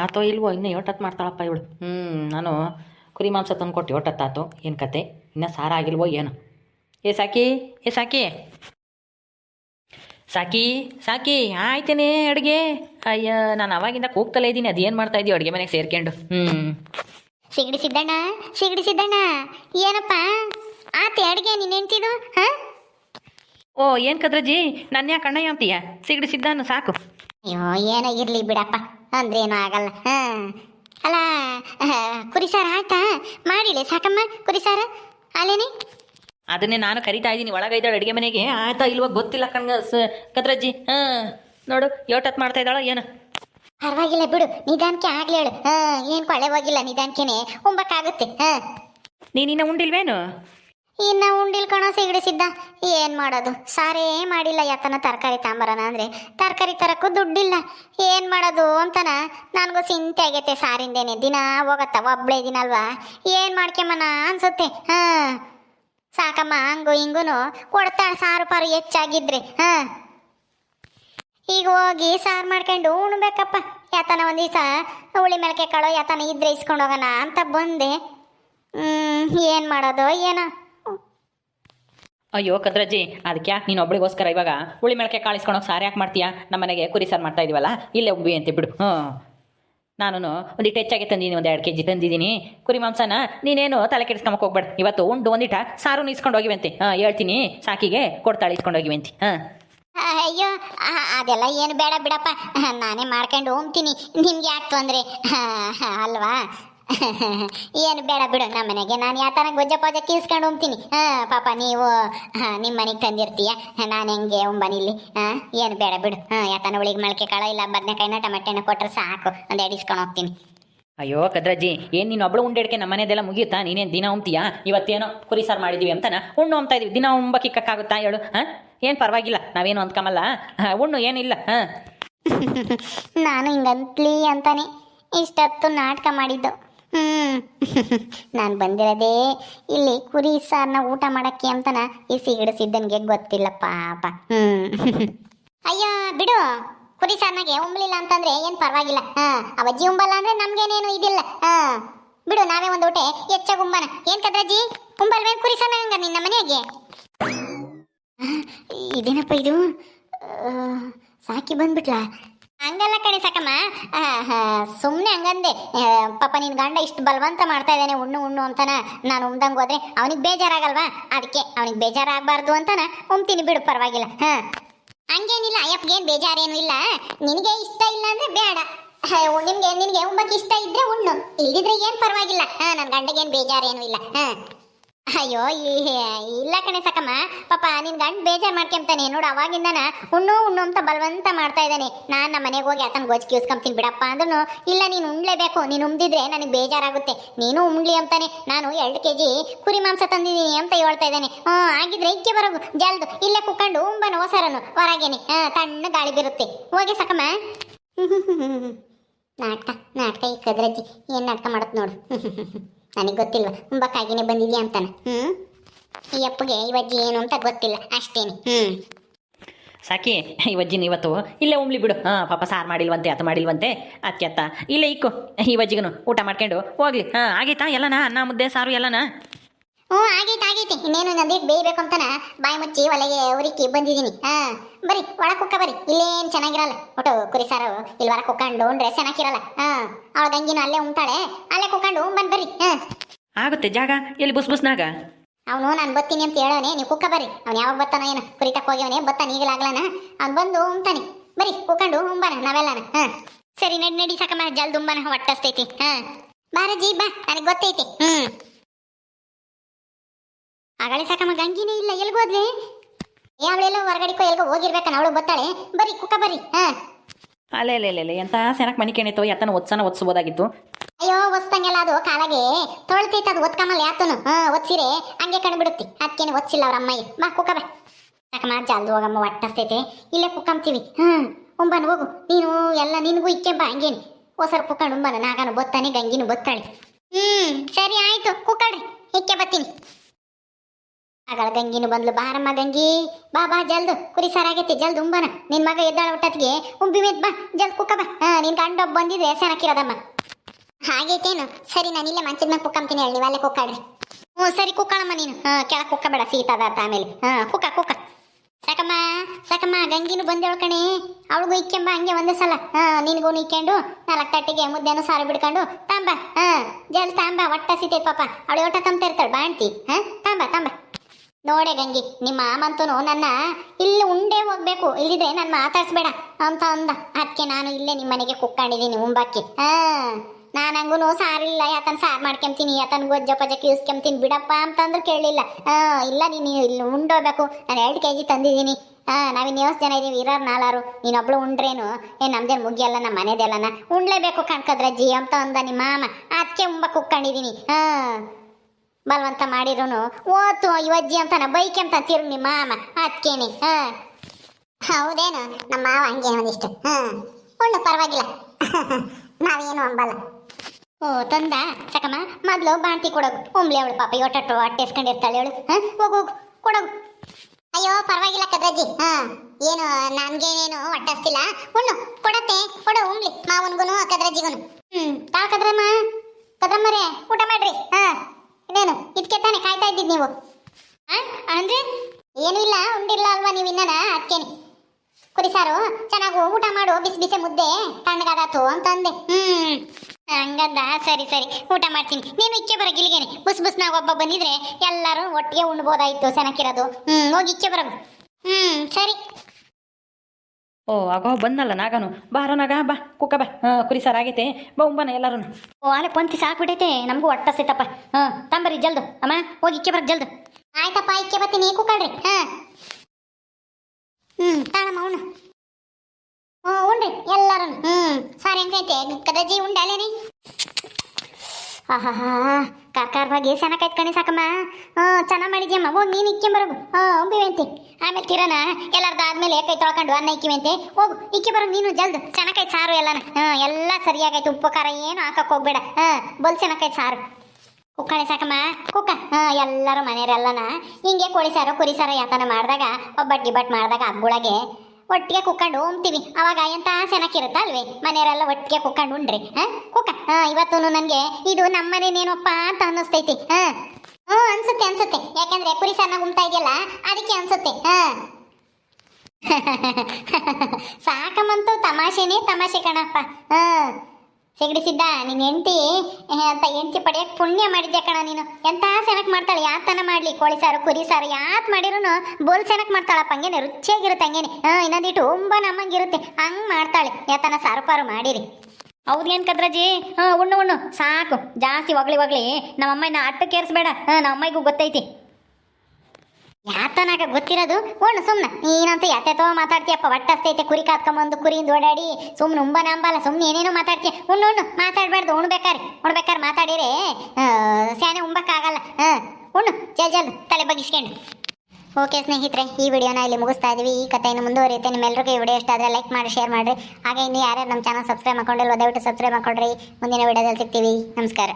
ಆತೋ ಇಲ್ವೋ ಇನ್ನೂ ಯೋಟತ್ ಮಾಡ್ತಾಳಪ್ಪ ಇವಳು. ಹ್ಞೂ ನಾನು ಕುರಿ ಮಾಂಸ ತಂದು ಕೊಟ್ಟು ಆತು ಏನು ಕತೆ? ಇನ್ನೂ ಸಾರ ಆಗಿಲ್ವೋ ಏನು. ಏ ಸಾಕಿ ಏ ಸಾಕಿ. ಸಾಕಿ ಸಾಕಿ ಆಯ್ತೇನೆ ಅಡುಗೆ. ಅಯ್ಯ ನಾನು ಅವಾಗಿಂದ ಕೂಗ್ತಲೇ ಇದ್ದೀನಿ ಅದೇನು ಮಾಡ್ತಾ ಇದೀವಿ ಅಡುಗೆ ಮನೆಗೆ ಸೇರ್ಕೊಂಡು. ಹ್ಞೂ ಸಿಗಡಿ ಸಿದ್ದಣ್ಣ ಸಿಗಡಿ ಸಿದ್ದಣ್ಣ ಏನಪ್ಪ? ಆತೆ ಅಡುಗೆ ನೀನು ಹೆಂಡ್ತಿದು ಹಾ? ಓ ಏನು ಕದ್ರಜಿ ನನ್ನ ಯಾಕೆ ಅಣ್ಣಯ್ಯ ಅಂತೀಯ? ಸಿಗಡಿ ಸಿದ್ದಣ್ಣ ಸಾಕು. ಅಯ್ಯೋ ಏನೋ ಇರ್ಲಿ ಬಿಡಪ್ಪ. ಅಂದ್ರೇನು ಆಗಲ್ಲ. ಹಾಂ. ಅಲ್ಲ ಕುರಿಸಾರ ಕುರಿ ಸಾರ ಆಯ್ತಾ? ಮಾಡಿಲ್ಲ ಸಾಕಮ್ಮ ಕುರಿ ಸಾರ? ಅಲ್ಲೇನೆ? ಅದನ್ನೇ ನಾನು ಕರಿತಾ ಇದ್ದೀನಿ ಒಳಗೈದಾಳು ಅಡುಗೆ ಮನೆಗೆ. ಆಯ್ತಾ ಇಲ್ವ ಗೊತ್ತಿಲ್ಲ ಕಣ್ಗ ಕದ್ರಜ್ಜಿ ಹಾಂ. ನೋಡು ಯೋಟತ್ ಮಾಡ್ತಾ ಇದ್ದಾಳ ಏನು? ಪರವಾಗಿಲ್ಲ ಬಿಡು ನಿಧಾನಕ್ಕೆ ಆಗ್ಲಿ ಹೇಳು ಹಾ ಏನು ಕೊಳೆ ಹೋಗಿಲ್ಲ ನಿಧಾನಕ್ಕೆನೆ. ಉಂಬಕ್ಕಾಗುತ್ತೆ. ಹಾ. ನೀನಿನ್ನ ಉಂಡಿಲ್ವೇನು? ಇನ್ನ ಉಂಡಿಲ್ ಕಣೋ ಸಿಗಡಿಸಿದ್ದ ಏನ್ ಮಾಡೋದು? ಸಾರೇ ಮಾಡಿಲ್ಲ ಯಾತನ ತರಕಾರಿ ತಾಂಬರನ ಅಂದ್ರೆ. ತರಕಾರಿ ತರಕ್ಕೂ ದುಡ್ಡಿಲ್ಲ. ಏನ್ ಮಾಡೋದು ಅಂತನ? ನನಗೂ ಸಿಂತೆ ಆಗೈತೆ ಸಾರಿಂದೇನೆ. ದಿನ ಹೋಗತ್ತ, ಒಬ್ಳೆ ದಿನ ಅಲ್ವಾ? ಏನ್ ಮಾಡ್ಕೊಂಬನ ಅನ್ಸುತ್ತೆ? ಹಾ. ಸಾಕಮ್ಮ, ಹಂಗು ಹಿಂಗುನು ಕೊಡ್ತಾಳೆ ಸಾರು ಪಾರು ಹೆಚ್ಚಾಗಿದ್ರೆ. ಹಾ. ಈಗ ಹೋಗಿ ಸಾರು ಮಾಡ್ಕೊಂಡು ಉಣ್ಬೇಕಪ್ಪ. ಯಾತನ ಒಂದು ದಿವಸ ಹುಳಿ ಮೆಳಕೆ ಕಾಳು ಯಾತನ ಇದ್ರೆ ಇಸ್ಕೊಂಡು ಹೋಗೋಣ ಅಂತ ಬಂದೆ. ಏನ್ ಮಾಡೋದು, ಏನೋ. ಅಯ್ಯೋ ಕದ್ರಜ್ಜಿ ಅದಕ್ಕೆ ನೀನು ಒಬ್ಳಿಗೋಸ್ಕರ ಇವಾಗ ಹುಳಿ ಮೆಳಕೆ ಕಾಳಿಸ್ಕೊಳಕ್ಕೆ ಸಾರು ಯಾಕೆ ಮಾಡ್ತೀಯಾ? ನಮ್ಮ ಮನೆಗೆ ಕುರಿ ಸಾರು ಮಾಡ್ತಾ ಇದೀವಲ್ಲ, ಇಲ್ಲೇ ಉಬ್ಬಿ ಅಂತ ಬಿಡು. ಹ್ಞೂ ನಾನು ಒಂದಿಟ್ಟು ಹೆಚ್ಚಾಗಿ ತಂದಿದ್ದೀನಿ ಒಂದು ಎರಡು ಕೆ ಜಿ ತಂದಿದ್ದೀನಿ ಕುರಿ ಮಾಂಸನ ನೀನೇನು ತಲೆ ಕೆಡಿಸ್ಕೊಂಬಕ್ಕೆ ಹೋಗ್ಬೇಡ. ಇವತ್ತು ಉಂಡು ಒಂದಿಟ ಸಾರು ಇಸ್ಕೊಂಡು ಹೋಗಿವಂತೆ. ಹಾಂ, ಹೇಳ್ತೀನಿ. ಸಾಕಿಗೆ ಕೊಡ್ತಾಳೆ ಇಸ್ಕೊಂಡು ಹೋಗಿವಂತೆ. ಹಾಂ. ಅಯ್ಯೋ ಅದೆಲ್ಲ ಏನು ಬೇಡ ಬಿಡಪ್ಪ. ನಾನೇ ಮಾಡ್ಕೊಂಡು ಹೋಗ್ತೀನಿ ನಿಮ್ಗೆ ಯಾಕೆ ತೊಂದರೆ? ಅಲ್ವಾ? ಏನು ಬೇಡ ಬಿಡು ನಮ್ಮ ಮನೆಗೆ. ನಾನು ಯಾತನ ಗೊಜ್ಜ ಪಜ್ಜ ಕೀಸ್ಕೊಂಡು ಹೋಗ್ತೀನಿ ಹಾಂ ಪಾಪ ನೀವು ಹಾಂ ನಿಮ್ಮ ಮನೆಗೆ ತಂದಿರ್ತೀಯ? ನಾನು ಹೆಂಗೆ ಉಂಬನಿಲ್ಲಿ? ಹಾಂ ಏನು ಬೇಡ ಬಿಡು. ಹಾಂ ಯಾತನ ಉಳಿಗೆ ಮೊಳಕೆ ಕಾಳ ಇಲ್ಲ ಬದನೆಕಾಯಿನ ಟಮಟೆನ ಕೊಟ್ಟರೆ ಸಾಕು. ಒಂದು ಎಡಿಸ್ಕೊಂಡು ಹೋಗ್ತೀನಿ. ಅಯ್ಯೋ ಕದ್ರಜ್ಜಿ ಏನು ನೀನು ಒಬ್ಳು ಉಂಡೆಡ್ಕೆ ನಮ್ಮ ಮನೆದೆಲ್ಲ ಮುಗಿಯುತ್ತಾ? ನೀನೇನು ದಿನ ಉಂಬ್ತೀಯಾ? ಇವತ್ತೇನೋ ಕುರಿ ಸಾರು ಮಾಡಿದೀವಿ ಅಂತನ? ಉಣ್ಣು ಅಂತ ಇದೀವಿ. ದಿನ ಉಂಬಕ್ಕಿಕ್ಕಾಗುತ್ತಾ ಹೇಳು ಹಾಂ ಏನು ಪರವಾಗಿಲ್ಲ ನಾವೇನು ಅಂದ್ಕಮಲ್ಲ? ಹಾಂ ಉಣ್ಣು ಏನಿಲ್ಲ ಹಾಂ ನಾನು ಹಿಂಗಂತ್ಲಿ ಅಂತಾನೆ. ಇಷ್ಟತ್ತು ನಾಟಕ ಮಾಡಿದ್ದು. ಹ್ಮ್. ನಾನು ಬಂದಿರೋದೇ ಇಲ್ಲಿ ಕುರಿ ಸಾರನ್ನ ಊಟ ಮಾಡಕ್ಕೆ ಅಂತನ ಈ ಸಿಗಡು ಸಿದ್ದನ್ಗೆ ಗೊತ್ತಿಲ್ಲ ಪಾಪ. ಹ್ಮ್. ಅಯ್ಯೋ ಬಿಡು. ಕುರಿ ಸಾರ್ನಾಗೆ ಉಂಬ್ಲಿಲ್ಲ ಅಂತಂದ್ರೆ ಏನ್ ಪರವಾಗಿಲ್ಲ. ಹಾ ಅವಜ್ಜಿ ಉಂಬಲ್ಲ ಅಂದ್ರೆ ನಮ್ಗೇನೇನು ಇದಿಲ್ಲ. ಹಾ. ಬಿಡು ನಾವೇ ಒಂದು ಊಟ. ಹೆಚ್ಚಾಗಿ ಉಂಬನ ಏನ್ ಕದ್ರಜ್ಜಿ? ಉಂಬಲ್ವೇ ಕುರಿ ಸಾರ್ನ ಹಂಗ ನಿನ್ನ ಮನೆಗೆ ಇದೇನಪ್ಪ ಇದು? ಸಾಕಿ ಬಂದ್ಬಿಟ್ಲಾ? ಹಂಗಲ್ಲ ಕಣೆ ಸಾಕಮ್ಮ. ಸುಮ್ಮನೆ ಹಂಗಂದೆ. ಪಾಪ ನಿನ್ ಗಂಡ ಇಷ್ಟು ಬಲವಂತ ಮಾಡ್ತಾ ಇದ್ದಾನೆ ಉಣ್ಣು ಉಣ್ಣು ಅಂತನ. ನಾನು ಉಮ್ದಂಗೆ ಹೋದ್ರೆ ಅವನಿಗೆ ಬೇಜಾರಾಗಲ್ವಾ? ಅದಕ್ಕೆ ಅವನಿಗೆ ಬೇಜಾರಾಗಬಾರ್ದು ಅಂತನ ಉಮ್ತೀನಿ ಬಿಡು ಪರವಾಗಿಲ್ಲ. ಹಾಂ. ಹಂಗೇನಿಲ್ಲ ಅಯ್ಯಪ್ಪಗೇನು ಬೇಜಾರೇನು ಇಲ್ಲ. ನಿನಗೆ ಇಷ್ಟ ಇಲ್ಲ ಅಂದ್ರೆ ಬೇಡ. ಹ, ನಿನ್ಗೆ ನಿನಗೆ ಉಂಬಕ್ಕೆ ಇಷ್ಟ ಇದ್ರೆ ಉಣ್ಣು. ಇಲ್ದಿದ್ರೆ ಏನು ಪರವಾಗಿಲ್ಲ. ಹಾಂ ನನ್ನ ಗಂಡಗೇನು ಬೇಜಾರೇನು ಇಲ್ಲ. ಹಾ. ಅಯ್ಯೋ ಇಲ್ಲ ಕಣೆ ಸಾಕಮ್ಮ. ಪಾಪ, ನಿನ್ ಗಂಡ ಬೇಜಾರ್ ಮಾಡ್ಕೊಂತಾನೆ. ನೋಡು, ಅವಾಗಿಂದನ ಉಣ್ಣು ಉಣ್ಣು ಅಂತ ಬಲವಂತ ಮಾಡ್ತಾ ಇದ್ದಾನೆ. ನಾನ್ ನಮ್ಮ ಮನೆಗೆ ಹೋಗಿ ಆತನ ಗೋಜ್ ಕಿಸ್ಕೊಂತೀನಿ ಬಿಡಪ್ಪ ಅಂದ್ರೂ ಇಲ್ಲ, ನೀನು ಉಣ್ಲೇಬೇಕು. ನೀನು ಉಮ್ದಿದ್ರೆ ನನಗೆ ಬೇಜಾರಾಗುತ್ತೆ. ನೀನು ಉಮ್ಲಿ ಅಂತಾನೆ. ನಾನು ಎರಡು ಕೆ ಜಿ ಕುರಿ ಮಾಂಸ ತಂದಿದ್ದೀನಿ ಅಂತ ಹೇಳ್ತಾ ಇದ್ದಾನೆ. ಹ್ಞೂ ಆಗಿದ್ರೆ ಇಕ್ಕೆ ಬರೋಗು. ಜಲ್ದು, ಇಲ್ಲೇ ಕುಕ್ಕಂಡು ಉಂಬನ ಹೊಸರನು ಹೊರಗೇನೆ. ತಣ್ಣ ಗಾಳಿ ಬೀರುತ್ತೆ. ಹೋಗಿ ಸಕಮ್ಮ. ನಾಟಕ ನಾಟಕ ಈ ಕದ್ರಜ್ಜಿ. ಏನು ನಾಟಕ ಮಾಡತ್ ನೋಡು. ನನಗೆ ಗೊತ್ತಿಲ್ವ ಕಾಗಿನೇ ಬಂದಿದ್ಯಾ ಅಂತಾನೆ. ಹ್ಞೂ ಈ ಅಪ್ಪಗೆ ಇವಜ್ಜಿ ಏನು ಅಂತ ಗೊತ್ತಿಲ್ಲ, ಅಷ್ಟೇನೆ. ಹ್ಞೂ ಸಾಕಿ ಇವಜ್ಜಿನ ಇವತ್ತು. ಇಲ್ಲೇ ಉಮ್ಲಿ ಬಿಡು. ಹಾಂ, ಪಾಪ ಸಾರು ಮಾಡಿಲ್ವಂತೆ ಅತ್ತ ಮಾಡಿಲ್ವಂತೆ. ಅತ್ಯತ್ತ. ಇಲ್ಲೇ ಇಕ್ಕು ಇವಜ್ಜಿಗೂ ಊಟ ಮಾಡ್ಕೊಂಡು ಹೋಗ್ಲಿ. ಹಾಂ, ಆಗೈತಾ? ಎಲ್ಲನಾ? ಅನ್ನ, ಮುದ್ದೆ, ಸಾರು ಎಲ್ಲನ? ಹ್ಞೂ ಆಗೈತೆ ಆಗೈತೆ. ಇನ್ನೇನು ನಂದಿಟ್ಟು ಬೇಯಬೇಕು ಅಂತಾನ? ಬಾಯಿ ಮುಚ್ಚಿ ಒಲೆಗೆ ಉರಿಕಿ ಬಂದಿದ್ದೀನಿ. ಹಾ ಬರಿ ಒಳಗೆ ಕುಕ್ಕ ಬರಿ ಇಲ್ಲೇನು ಚೆನ್ನಾಗಿರಲ್ಲ. ಒಟ್ಟು ಕುರಿ ಸಾರು ಇಲ್ಲಿ ಹೊರ ಕುಕ್ಕೊಂಡು ಉಂಡ್ರೆ ಚೆನ್ನಾಗಿರಲ್ಲ ಹಾಂ ಅವಳ ಗಂಗಿನ ಅಲ್ಲೇ ಉಂಟಾಳೆ ಅಲ್ಲೇ ಕುಕ್ಕೊಂಡು ಬಂದು ಬರ್ರಿ. ಹಾ. ಆಗುತ್ತೆ ಜಾಗ? ಎಲ್ಲಿ ಬುಸ್ ಬುಸ್ನಾಗ? ಅವನು ನಾನು ಬತ್ತೀನಿ ಅಂತ ಹೇಳೋನೆ ನೀವು ಕುಕ್ಕ ಬರ್ರಿ. ಅವ್ನು ಯಾವಾಗ ಬತ್ತಾನ ಏನು. ಕುರಿ ತಕ್ಕ ಹೋಗ್ಯವನೆ ಬತ್ತಾನ ಈಗಲಾಗ್ಲಾನ ಅವ್ನು ಬಂದು ಉಂತಾನೆ ಬರಿ ಕುಕ್ಕೊಂಡು ಉಂಬಾನ ನಾವೆಲ್ಲನ? ಹಾಂ. ಸರಿ ನಡಿ ನಡಿ ಸಾಕಮ್ಮ. ಜಲ್ದು ಉಂಬಾನ ಹೊಟ್ಟಸ್ತೈತಿ ಹಾ. ಬಾರಜಿ ಬಾ. ನನಗೆ ಗೊತ್ತೈತಿ. ಹ್ಮ್. ಆಗಳೇ ಸಾಕಮ್ಮ ಗಂಗಿನೇ ಇಲ್ಲ ಎಲ್ಗೋದ್ಲೆ ಏ ಅವಳೆಲ್ಲ ಹೊರಗಡೆಕೋ ಎಲ್ಗೋ ಹೋಗಿರ್ಬೇಕನ್ನ ಅವಳು ಬತ್ತಾಳೆ ಬರೀ ಕುಕ್ಕ ಬರ್ರಿ ಹಾ. ಅಲ್ಲೇ ಇಲ್ಲ ಇಲ್ಲ ಎಂತ ಸೆನಕ್ ಮನಿ ಕೇಣಿತ್ತು ಎತ್ತನ ಒತ್ಸನ ಒತ್ಸ್ಬೋದಾಗಿತ್ತು. ಅಯ್ಯೋ ಒತ್ಸಂಗೆಲ್ಲ ಅದು ಕಾಲಾಗೆ. ತೊಳ್ತೈತೆ ಅದು ಒತ್ಕಮಲ್ಲ ಯಾತನು ಹಾ ಒತ್ಸಿರೆ ಹಂಗೆ ಕಂಡುಬಿಡುತ್ತಿ ಅದಕ್ಕೇನು ಒತ್ಸಿಲ್ಲ ಅವ್ರ ಅಮ್ಮಯ್ಯ. ಬಾ ಕುಕ್ಕ ಬಾ. ಸಾಕಮ್ಮ ಜಲ್ದು ಹೋಗಮ್ಮ ಒಟ್ಟಸ್ತೈತೆ. ಇಲ್ಲೇ ಕುಕ್ಕಂತೀವಿ. ಹಾ ಉಂಬನ್ ಹೋಗು. ನೀನು ಎಲ್ಲ ನಿನಗೂ ಇಕ್ಕೆಂಬ ಹಂಗೇನು. ಹೊಸರು ಕುಕ್ಕಂಡು ಉಂಬನ ನಾಗನು ಬತ್ತಾನೆ ಗಂಗಿನೂ ಬತ್ತಾಳೆ. ಹ್ಮ್ ಸರಿ ಆಯ್ತು. ಆಗಳ ಗಂಗಿನು ಬಂದ್ಲು. ಬಾರಮ್ಮ ಗಂಗಿ. ಬಾ ಬಾ, ಜಲ್ದು. ಕುರಿ ಸಾರಾಗೈತಿ. ಜಲ್ದು ಉಂಬನ. ನಿನ್ ಮಗ ಎದ್ದಾಳ ಹುಟ್ಟತ್ಗೆ ಉಂಬಿ ಮೇತ್ ಬಾ. ಜಲ್ದ್ ಕುಕ್ಕ ಬಾ. ಹಾ, ನಿನ್ ಗಂಡ ಒಬ್ಬ ಬಂದಿದ್ರೆ ಸೆನಕಿರೋದಮ್ಮ ಹಾಗೈತೇನು? ಸರಿ, ನಾನು ಇಲ್ಲೇ ಮಂಚದ ಮೇಲೆ ಕುಕ್ಕಂತೀನಿ ಹೇಳಿ. ನೀವಲ್ಲೇ ಕುಕ್ಕಾಡ್ರಿ. ಹ್ಞೂ, ಸರಿ, ಕುಕ್ಕಳಮ್ಮ ನೀನು. ಹಾ ಕೆಳ ಕುಕ್ಕ ಬೇಡ ಸೀತದ ಆಮೇಲೆ. ಹಾ, ಕುಕ್ಕ ಕುಕ್ಕ. ಸಾಕಮ್ಮ ಸಾಕಮ್ಮ, ಗಂಗಿನು ಬಂದೇಳು ಕಣೆ. ಅವಳಿಗೂ ಇಕ್ಕೆಂಬ ಹಂಗೆ ಒಂದೇ ಸಲ. ಹಾ, ನಿನಗೂ ಇಕ್ಕೊಂಡು. ನಾಲ್ಕು ತಟ್ಟಿಗೆ ಮುದ್ದೆನೂ ಸಾರು ಬಿಡ್ಕೊಂಡು. ತಾಂಬ. ಹಾ ಜಲ್ ತಾಂಬ. ಒಟ್ಟ ಸೀತೈತೆ ಪಾಪ. ಅವಳು ಊಟ ತಂತ ಇರ್ತಾಳೆ. ಬಾಣ್ತಿ. ಹಾ, ತಾಂಬ. ನೋಡೆ ಗಂಗಿ, ನಿಮ್ಮ ಮಾಮಂತೂ ನನ್ನ ಇಲ್ಲಿ ಉಂಡೆ ಹೋಗ್ಬೇಕು, ಇಲ್ಲಿದ್ರೆ ನಾನು ಮಾತಾಡ್ಸ್ಬೇಡ ಅಂತ ಅಂದ. ಅದಕ್ಕೆ ನಾನು ಇಲ್ಲೇ ನಿಮ್ಮ ಮನೆಗೆ ಕುಕ್ಕೊಂಡಿದ್ದೀನಿ ಉಂಬಕ್ಕೆ ಹಾ ನಾನು ಹಂಗೂ ಸಾರಿಲ್ಲ ಯಾತನ್ ಸಾರು ಮಾಡ್ಕೊಂತೀನಿ, ಯಾತನ್ ಗೊಜ್ಜ ಪಜ್ಜ ಕೀಸ್ಕೊಂತೀನಿ ಬಿಡಪ್ಪ ಅಂತಂದ್ರೆ ಕೇಳಲಿಲ್ಲ ಹಾ ಇಲ್ಲ, ನೀನು ಇಲ್ಲಿ ಉಂಡೋಗ್ಬೇಕು ನಾನು ಎರಡು ಕೆ ಜಿ ತಂದಿದ್ದೀನಿ ಹಾ ನಾವಿನ್ನು ಎಷ್ಟು ಜನ ಇದೀವಿ, ಇರೋರು ನಾಲಾರು ನೀನೊಬ್ಳು ಉಂಡ್ರೇನು? ಏ, ನಮ್ದೇನು ಮುಗಿಯಲ್ಲ ನಮ್ಮ ಮನೆದೆಲ್ಲನ? ಉಣ್ಲೇಬೇಕು ಕಣ್ಕದ್ರಜ್ಜಿ ಅಂತ ಅಂದ ನಿಮ್ಮ ಮಾಮ. ಅದಕ್ಕೆ ಉಂಬ ಕುಕ್ಕೊಂಡಿದ್ದೀನಿ. ಹಾ ಬಲವಂತ ಮಾಡಿರೋನು, ಓತು, ಇವಜ್ಜಿ ಅಂತಾನ, ಬೈಕ್ ಅಂತ ತಿರು ನಿಮ್ಮ ಮಾಮ ಅದಕ್ಕೇನೆ ಹಾ. ಹೌದೇನು ನಮ್ಮ ಮಾವ ಹಂಗೆ ಒಂದಿಷ್ಟು ಹಾ. ಉಣ್ಣು ಪರವಾಗಿಲ್ಲ. ನಾವೇನು ಅಂಬಲ್ಲ. ಓ, ತಂದ, ಸಕಮ್ಮ, ಮೊದಲು ಬಾಣ್ತಿ ಕೊಡೋಗು. ಉಂಬ್ಲಿ ಅವಳು ಪಾಪ ಒಟ್ಟಟ್ಟು ಹೊಟ್ಟೆ ಎಸ್ಕೊಂಡಿರ್ತಾಳೆ ಅವಳು, ಹಾ. ಹೋಗು ಕೊಡೋಗು. ಅಯ್ಯೋ, ಪರವಾಗಿಲ್ಲ ಕದ್ರಜ್ಜಿ, ಹಾಂ. ಏನು, ನನ್ಗೇನೇನು ಹೊಟ್ಟಸ್ತಿಲ್ಲ ಉಣ್ಣು, ಕೊಡತ್ತೆ, ಕೊಡು, ಉಂಬ್ಲಿ, ಮಾವನ್ಗುನು, ಕದ್ರಜ್ಜಿಗುನು. ಹ್ಞೂ ತಾ ಕದ್ರಮ್ಮ ಕದ್ರಮ್ಮರೇ, ಊಟ ಮಾಡ್ರಿ, ಹಾ. ಇನ್ನೇನು? ಇದಕ್ಕೆ ತಾನೇ ಕಾಯ್ತಾ ಇದ್ದಿದ್ದು ನೀವು? ಅಂದ್ರೆ? ಏನೂ ಇಲ್ಲ, ಉಂಡಿಲ್ಲ ಅಲ್ವಾ ನೀವು ಇನ್ನನ? ಅದಕ್ಕೇನೆ ಕುರಿ ಸಾರು, ಚೆನ್ನಾಗಿ ಊಟ ಮಾಡು, ಬಿಸಿ ಬಿಸಿ ಮುದ್ದೆ ತಣ್ಣಗಾದಾತು ಅಂತಂದೆ ಹ್ಮ್. ಹಂಗಂದ? ಸರಿ ಸರಿ. ಊಟ ಮಾಡ್ತೀನಿ. ನೀನು ಇಕ್ಕೆ ಬರೋ ಗಿಲಿಗೇನೆ ಬುಸ್ ಬುಸ್ ನಾವು ಒಬ್ಬ ಬಂದಿದ್ರೆ ಎಲ್ಲರೂ ಒಟ್ಟಿಗೆ ಉಣ್ಬೋದಾಯ್ತು ಸೆನಕಿರೋದು ಹ್ಮ್, ಹೋಗಿ ಇಕ್ಕೆ ಬರಗು. ಹ್ಮ್, ಸರಿ. ಓ, ಆಗೋ ಬಂದಲ್ಲ ನಾಗನು. ಬಾರೋ ನಾಗ ಬಾ ಕುಕ್ಕ ಬಾ. ಕುರಿ ಸಾರು ಆಗೈತೆ. ಬಾ ಉಂಬನ ಎಲ್ಲರೂ ಓ, ಅಲ್ಲ ಪಂತಿ ಸಾಕ್ಬಿಟ್ಟೈತೆ ನಮಗೂ ಒಟ್ಟ ಸೈತಪ್ಪ ಹಾ, ತಂಬರಿ, ಜಲ್ದು. ಅಮ್ಮ, ಹೋಗಿ ಇಕ್ಕೆ ಬರ ಜಲ್ದು. ಆಯ್ತಪ್ಪ ಇಕ್ಕೆ ಬರ್ತೀನಿ. ಕುಕ್ಕಳ್ರಿ ಹಾ. ಹ್ಮ್, ತಾಳಮ್ಮ ಅವನು ಹ್ಞೂ ಉಂಡ್ರಿ ಎಲ್ಲರೂ ಹ್ಮ್, ಸರ್ ಹೆಂಗೈತೆ? ಕದಜಿ ಉಂಡಲೇನಿ ಆಹಾ ಕಾರ್ಕಾರವಾಗಿ ಚೆನ್ನಾಗೈತೆ ಕಣಿ ಸಾಕಮ್ಮ. ಹ್ಞೂ, ಚೆನ್ನಾಗಿ ಮಾಡಿದ್ಯಮ್ಮ. ಹೋಗಿ ನೀನು ಇಕ್ಕೆಂಬರೋಗು ಹ್ಞೂ ಅಂಬಿವಂತಿ ಆಮೇಲೆ ಕಿರಣ ಎಲ್ಲಾರ್ದು ಕೈ ತೊಳ್ಕೊಂಡು ಅನ್ನ ಇಕ್ಕಿವಂತೆ ಹೋಗು, ಇಕ್ಕಿ ಬರೋ ನೀನು ಜಲ್ದು. ಚೆನ್ನಾಗಿ ಸಾರು ಎಲ್ಲನ. ಹ್ಞೂ, ಎಲ್ಲ ಸರಿಯಾಗೈತೆ. ಉಪ್ಪು, ಖಾರ ಏನು ಹಾಕಕ್ಕೆ ಹೋಗ್ಬೇಡ. ಹಾಂ ಬಲ್ ಚೆನ್ನಾಗೈತೆ ಸಾರು. ಕುಕ್ಕಳೆ ಸಾಕಮ್ಮ. ಕುಕ್ಕ. ಹಾಂ ಎಲ್ಲರೂ ಮನೆಯವರೆಲ್ಲನ. ಹಿಂಗೆ ಕೋಳಿ ಸಾರು, ಕುರಿ ಸಾರು ಯಾತನ ಮಾಡಿದಾಗ ಒಬ್ಬಟ್ಟು ಗಿಬ್ಬಟ್ಟು ಮಾಡಿದಾಗ ಹಬ್ಬಗಳಿಗೆ ಒಟ್ಟಿಗೆ ಕುಕ್ಕೊಂಡು ಉಂಬ್ತೀವಿ ಅವಾಗ ಎಂತ ಚೆನ್ನಾಗಿರುತ್ತ ಅಲ್ವೇ ಮನೆಯವರೆಲ್ಲ ಒಟ್ಟಿಗೆ ಕುಕ್ಕೊಂಡು ಉಂಡ್ರಿ ಹಾಂ? ಕುಕ್ಕ ಹಾ ಇವತ್ತು ನನಗೆ ಇದು ನಮ್ಮ ಮನೇನೇನಪ್ಪ ಅಂತ ಅನ್ನಿಸ್ತೈತಿ, ಹಾಂ? ಹ್ಞೂ, ಅನ್ಸುತ್ತೆ ಅನ್ಸುತ್ತೆ. ಯಾಕಂದ್ರೆ ಕುರಿ ಸಣ್ಣ ಉಮ್ತಾ ಇದೆಯಲ್ಲ, ಅದಕ್ಕೆ ಅನ್ಸುತ್ತೆ, ಹಾಂ? ಸಾಕಮ್ಮಂತೂ ತಮಾಷೆನೇ ತಮಾಷೆ ಕಣಪ್ಪ, ಹಾಂ? ಸಿಗಡಿಸಿದ್ದ ನಿನ್ನ ಹೆಂಡತಿ ಅಂತ ಹೆಂಡತಿ ಪಡೆಯಕ್ಕೆ ಪುಣ್ಯ ಮಾಡಿದ್ದೆ ಕಣ ನೀನು? ಎಂತ ಸೆನಕ್ ಮಾಡ್ತಾಳೆ? ಯಾತನ ಮಾಡ್ಲಿ? ಕೋಳಿ ಸಾರು, ಕುರಿ ಸಾರು ಯಾತ್ ಮಾಡಿರೂ ಬೋಲ್ ಸೆನಕ್ ಮಾಡ್ತಾಳಪ್ಪ. ಹಂಗೇನೆ ರುಚಿಯಾಗಿರುತ್ತೆ ಹಂಗೇನೆ. ಹಾ, ಇನ್ನೊಂದಿಟ್ಟು ತುಂಬ ನಮ್ಮಂಗಿರುತ್ತೆ. ಹಂಗೆ ಮಾಡ್ತಾಳೆ. ಯಾತನ ಸಾರು ಪಾರು ಮಾಡಿರಿ. ಹೌದೇನು ಕದ್ರಾಜಿ ಹಾಂ, ಉಣ್ಣು ಉಣ್ಣು. ಸಾಕು. ಜಾಸ್ತಿ ಒಗ್ಳಿ ಒಗ್ಳಿ ನಮ್ಮ ಅಮ್ಮನ ಅಟ್ಟಕ್ಕೆ ಕೇರಿಸ್ಬೇಡ ನಮ್ಮ ಅಮ್ಮಗೂ ಗೊತ್ತೈತಿ. ಯಾತನಾಗ ಗೊತ್ತಿರೋದು? ಒಣ್ಣು ಸುಮ್ಮನೆ ನೀನಂತೂ ಯಾತೆತೋ ಮಾತಾಡ್ತೀಯಪ್ಪ ಒಟ್ಟಸ್ತೈತೆ ಕುರಿ ಕಾತ್ಕೊಂಬಂದು ಕುರಿಯಿಂದ ಓಡಾಡಿ. ಸುಮ್ಮನೆ ಉಂಬ ನಂಬಲ್ಲ ಸುಮ್ಮನೆ ಏನೇನೋ ಮಾತಾಡ್ತೀಯ? ಉಣ್ಣು ಉಣ್ಣು, ಮಾತಾಡಬಾರ್ದು ಉಣ್ಬೇಕಾರೆ ಉಣ್ಬೇಕಾರೆ ಮಾತಾಡಿರೆ ಸ್ಯಾನೆ ಉಂಬಕ್ಕಾಗಲ್ಲ. ಹಾಂ ಉಣ್ಣು, ಜಲ್ ಜಲ್, ತಲೆ ಬಗ್ಗಿಸ್ಕೊಂಡು. ಓಕೆ ಸ್ನೇಹಿತರೆ, ಈ ವಿಡಿಯೋನ ಇಲ್ಲಿ ಮುಗಿಸ್ತಾ ಇದೀವಿ. ಈ ಕಥೆಯನ್ನು ಮುಂದುವರಿಯುತ್ತೆ. ನಿಮ್ಮೆಲ್ಲರಿಗೂ ಈ ವಿಡಿಯೋ ಇಷ್ಟ ಆದರೆ ಲೈಕ್ ಮಾಡಿ, ಶೇರ್ ಮಾಡಿರಿ. ಹಾಗೆ ಇನ್ನು ಯಾರ್ಯಾರು ನಮ್ಮ ಚಾನಲ್ ಸಬ್ಸ್ಕ್ರೈಬ್ ಮಾಡ್ಕೊಂಡಿಲ್ಲ ದಯವಿಟ್ಟು ಸಬ್ಸ್ಕ್ರೈಬ್ ಮಾಡ್ಕೊಳ್ರಿ ಮುಂದಿನ ವಿಡಿಯೋದಲ್ಲಿ ಸಿಗ್ತೀವಿ. ನಮಸ್ಕಾರ.